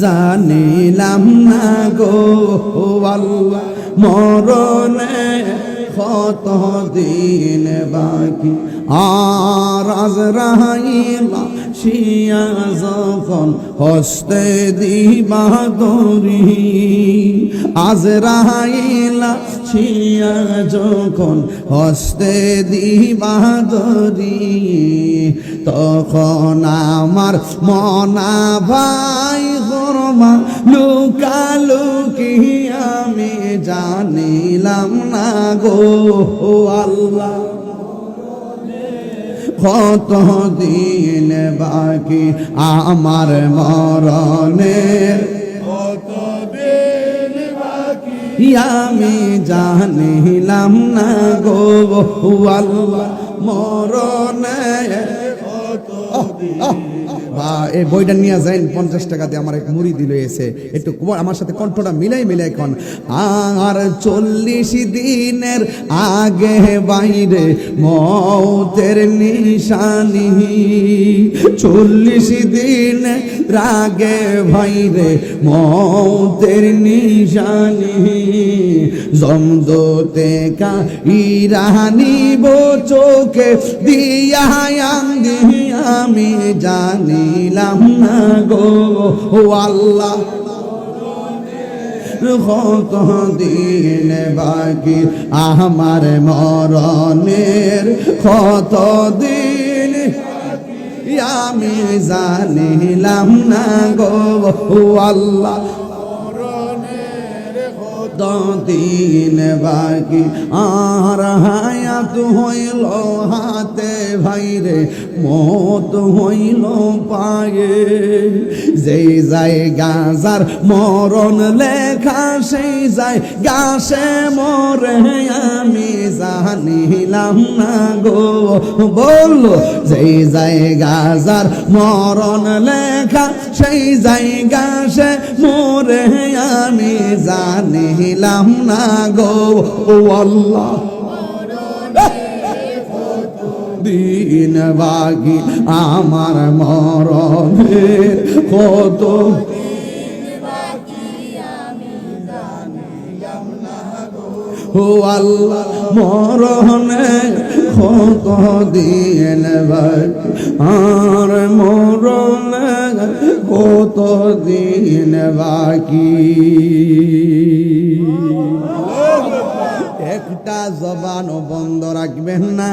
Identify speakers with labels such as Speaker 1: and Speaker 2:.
Speaker 1: জানিলাম না গো আল্লাহ, মরণে কত দিন বাকি। আর আজ রাহাইলা শিয়া যখন হস্তে দিবা দরি আজ রাহাইলা শিয়া যখন হস্তে দিবা দরি তখন আমার মনা ভাই গরমা লুকালুকি আমি জানিলাম না গো আল্লাহ। কত দিন বাকি আমার মরণের আমি জানিলাম না গো আল্লাহ। মরণের এই বইটা নিয়ে যাইন, পঞ্চাশ টাকা দিয়ে আমার এক মুড়ি দিল এসে। একটু আমার সাথে কণ্ঠটা মিলাই মিলাই কন। আর চল্লিশ দিনের আগে বাইরে মৌতের নিশানি। চল্লিশ দিন রাগে ভাইরে মৌতের নিশানি। জমদোতে কা ইরানি বো চোখে দিয়া আমি জানিলাম না গো। ও আল্লাহ কত দিন বাকি। আমার মরণের কত দিন আমি জানিলাম না গো। আল্লাহ দিন বাকি। আর হায়াত হইল হাতে ভাইরে, মত হইল পায়ে। যেই যায় গাজার মরণ লেখা, সেই যায় গাছে মরে আমি জানিলাম না গো। বল যেই যায় গাজার মরণ লেখা, সেই যায় গাছে মরে, আমি জানিলাম না গো। ও দিন বাগি আমার মরণের কত ও আল্লাহ মরণে ক্ষত দিয়ে নেবার আর মরণে ক্ষত দিয়ে নেবাকি একটা জবান বন্ধ রাখবেন না।